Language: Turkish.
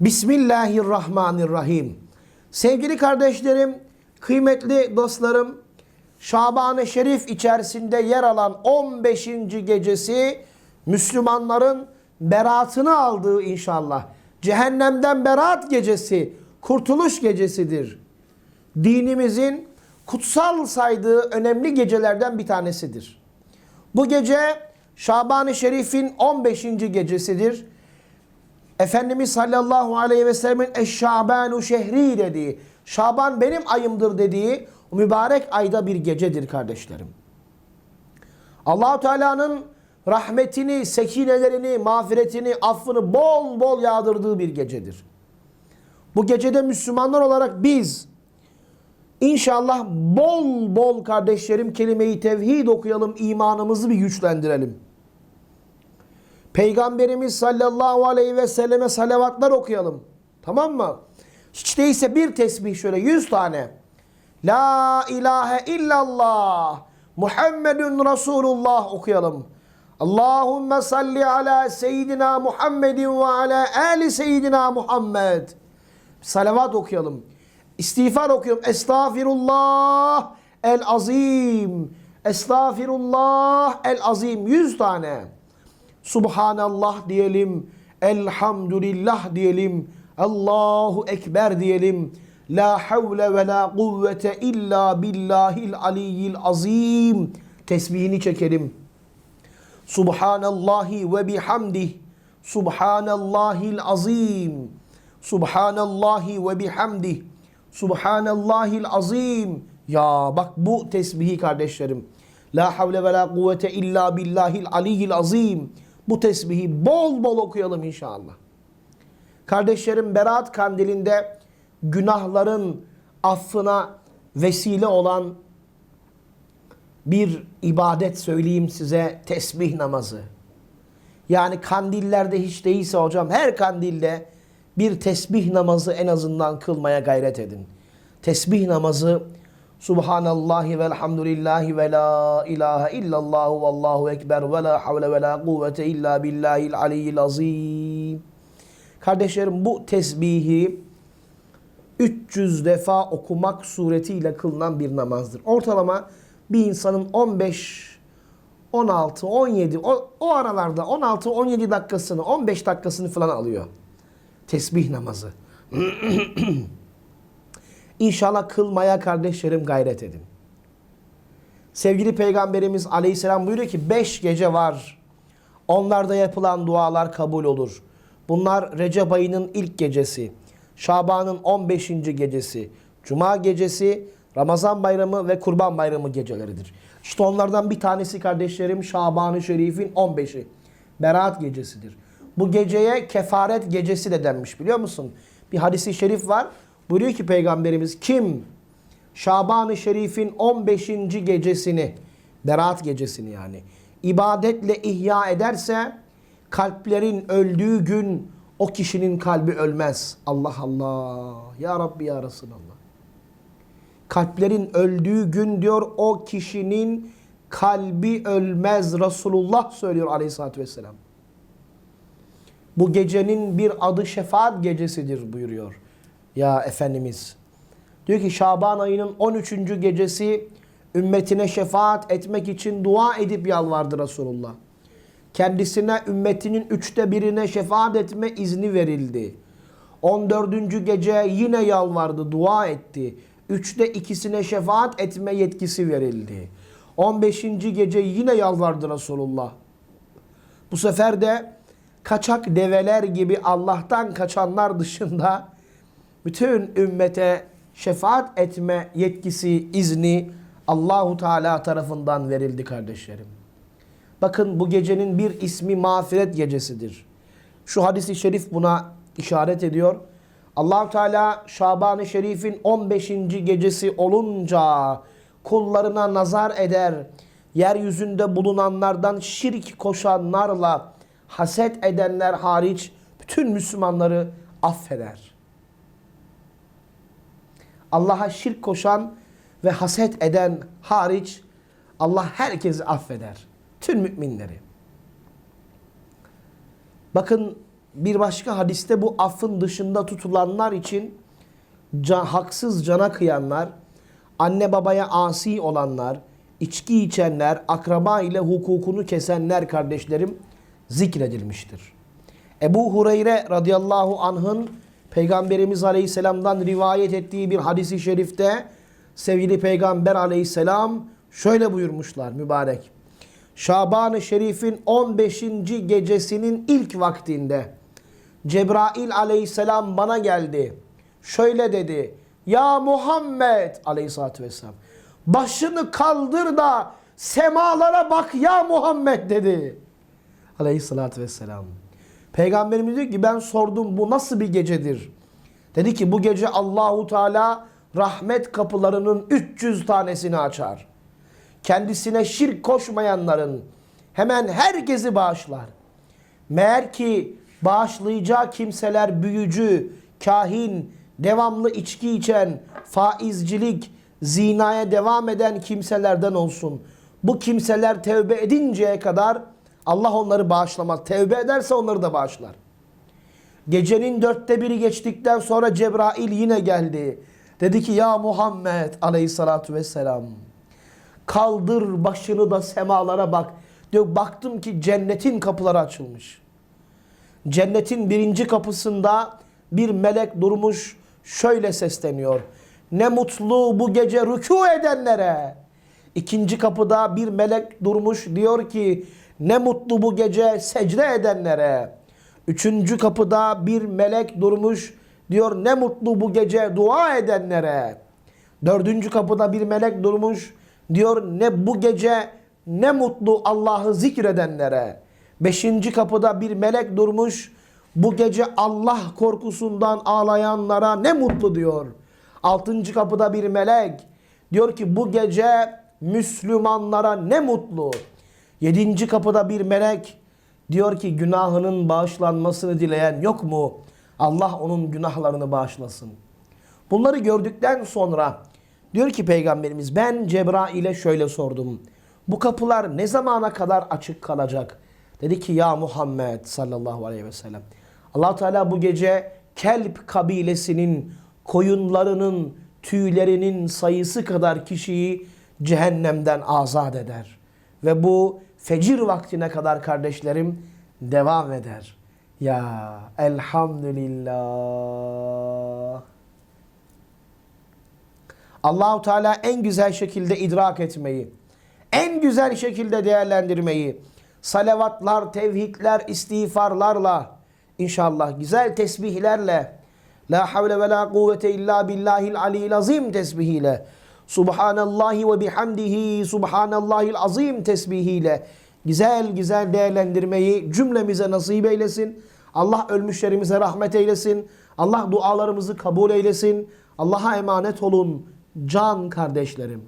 Bismillahirrahmanirrahim. Sevgili kardeşlerim, kıymetli dostlarım, Şaban-ı Şerif içerisinde yer alan 15. gecesi Müslümanların beratını aldığı inşallah. Cehennemden berat gecesi, kurtuluş gecesidir. Dinimizin kutsal saydığı önemli gecelerden bir tanesidir. Bu gece Şaban-ı Şerif'in 15. gecesidir. Efendimiz sallallahu aleyhi ve sellemin eşşabanu şehri dediği, Şaban benim ayımdır dediği mübarek ayda bir gecedir kardeşlerim. Allahu Teala'nın rahmetini, sekinelerini, mağfiretini, affını bol bol yağdırdığı bir gecedir. Bu gecede Müslümanlar olarak biz inşallah bol bol kardeşlerim kelime-i tevhid okuyalım, imanımızı bir güçlendirelim. Peygamberimiz sallallahu aleyhi ve selleme salavatlar okuyalım. Tamam mı? Hiç değilse bir tesbih şöyle yüz tane. La ilahe illallah Muhammedun Resulullah okuyalım. Allahümme salli ala seyyidina Muhammedin ve ala ali seyyidina Muhammed. Salavat okuyalım. İstiğfar okuyalım. Estağfirullah el azim. Estağfirullah el azim. Yüz tane. Subhanallah diyelim. Elhamdülillah diyelim. Allahu Ekber diyelim. La havle ve la kuvvete illa billahil aliyyil azim. Tesbihini çekelim. Subhanallahi ve bihamdih. Subhanallahil azim. Subhanallahi ve bihamdih. Subhanallahil azim. Ya bak bu tesbihi kardeşlerim. La havle ve la kuvvete illa billahil aliyyil azim. Bu tesbihi bol bol okuyalım inşallah. Kardeşlerim Berat Kandili'nde günahların affına vesile olan bir ibadet söyleyeyim size tesbih namazı. Yani kandillerde hiç değilse hocam her kandilde bir tesbih namazı en azından kılmaya gayret edin. Tesbih namazı Subhanallahi velhamdülillahi ve la ilahe illallah ve allahu ekber ve la havle ve la kuvvete illa billahil aliyyil azim. Kardeşlerim bu tesbihi 300 defa okumak suretiyle kılınan bir namazdır. Ortalama bir insanın 15 16, 17 o, o aralarda 16, 17 dakikasını, 15 dakikasını falan alıyor. Tesbih namazı. İnşallah kılmaya kardeşlerim gayret edin. Sevgili Peygamberimiz Aleyhisselam buyuruyor ki 5 gece var. Onlarda yapılan dualar kabul olur. Bunlar Recep ayının ilk gecesi, Şaban'ın 15. gecesi, Cuma gecesi, Ramazan bayramı ve Kurban bayramı geceleridir. İşte onlardan bir tanesi kardeşlerim Şaban-ı Şerif'in 15'i. Berat gecesidir. Bu geceye kefaret gecesi de denmiş biliyor musun? Bir hadisi şerif var. Buyuruyor ki Peygamberimiz kim Şaban-ı Şerif'in 15. gecesini, Berat gecesini yani ibadetle ihya ederse kalplerin öldüğü gün o kişinin kalbi ölmez. Allah Allah. Ya Rabbi ya Resulallah. Kalplerin öldüğü gün diyor o kişinin kalbi ölmez. Resulullah söylüyor aleyhissalatü vesselam. Bu gecenin bir adı şefaat gecesidir buyuruyor. Ya Efendimiz. Diyor ki Şaban ayının 13. gecesi ümmetine şefaat etmek için dua edip yalvardı Resulullah. Kendisine ümmetinin üçte birine şefaat etme izni verildi. 14. gece yine yalvardı, dua etti. Üçte ikisine şefaat etme yetkisi verildi. 15. gece yine yalvardı Resulullah. Bu sefer de kaçak develer gibi Allah'tan kaçanlar dışında bütün ümmete şefaat etme yetkisi, izni Allahu Teala tarafından verildi kardeşlerim. Bakın bu gecenin bir ismi mağfiret gecesidir. Şu hadisi şerif buna işaret ediyor. Allahu Teala Şaban-ı Şerif'in 15. gecesi olunca kullarına nazar eder. Yeryüzünde bulunanlardan şirk koşanlarla haset edenler hariç bütün Müslümanları affeder. Allah'a şirk koşan ve haset eden hariç Allah herkesi affeder. Tüm müminleri. Bakın bir başka hadiste bu affın dışında tutulanlar için can, haksız cana kıyanlar, anne babaya asi olanlar, içki içenler, akraba ile hukukunu kesenler kardeşlerim zikredilmiştir. Ebu Hureyre radıyallahu anh'ın Peygamberimiz aleyhisselamdan rivayet ettiği bir hadisi şerifte sevgili Peygamber aleyhisselam şöyle buyurmuşlar mübarek. Şaban-ı Şerif'in 15. gecesinin ilk vaktinde Cebrail aleyhisselam bana geldi. Şöyle dedi. Ya Muhammed aleyhissalatü vesselam. Başını kaldır da semalara bak ya Muhammed dedi. Aleyhissalatü vesselam. Peygamberimiz diyor ki ben sordum bu nasıl bir gecedir? Dedi ki bu gece Allahu Teala rahmet kapılarının 300 tanesini açar. Kendisine şirk koşmayanların hemen herkesi bağışlar. Meğer ki bağışlayacağı kimseler büyücü, kahin, devamlı içki içen, faizcilik, zinaya devam eden kimselerden olsun. Bu kimseler tevbe edinceye kadar Allah onları bağışlamaz. Tevbe ederse onları da bağışlar. Gecenin dörtte biri geçtikten sonra Cebrail yine geldi. Dedi ki ya Muhammed aleyhissalatu vesselam kaldır başını da semalara bak. Diyor baktım ki cennetin kapıları açılmış. Cennetin birinci kapısında bir melek durmuş şöyle sesleniyor. Ne mutlu bu gece rükû edenlere. İkinci kapıda bir melek durmuş diyor ki ne mutlu bu gece secde edenlere. Üçüncü kapıda bir melek durmuş diyor ne mutlu bu gece dua edenlere. Dördüncü kapıda bir melek durmuş diyor ne bu gece ne mutlu Allah'ı zikredenlere. Beşinci kapıda bir melek durmuş bu gece Allah korkusundan ağlayanlara ne mutlu diyor. Altıncı kapıda bir melek diyor ki bu gece Müslümanlara ne mutlu. Yedinci kapıda bir melek diyor ki günahının bağışlanmasını dileyen yok mu? Allah onun günahlarını bağışlasın. Bunları gördükten sonra diyor ki Peygamberimiz ben Cebrail'e şöyle sordum. Bu kapılar ne zamana kadar açık kalacak? Dedi ki ya Muhammed sallallahu aleyhi ve sellem. allah Teala bu gece Kelp kabilesinin koyunlarının tüylerinin sayısı kadar kişiyi cehennemden azat eder. Ve bu fecir vaktine kadar kardeşlerim devam eder. Ya elhamdülillah. Allahu Teala en güzel şekilde idrak etmeyi, en güzel şekilde değerlendirmeyi, salavatlar, tevhidler, istiğfarlarla, inşallah güzel tesbihlerle, La havle ve la kuvvete illa billahil aliyyil azim tesbihiyle, Subhanallahi ve bihamdihi, Subhanallahil azim tesbihiyle, güzel güzel değerlendirmeyi cümlemize nasip eylesin. Allah ölmüşlerimize rahmet eylesin. Allah dualarımızı kabul eylesin. Allah'a emanet olun can kardeşlerim.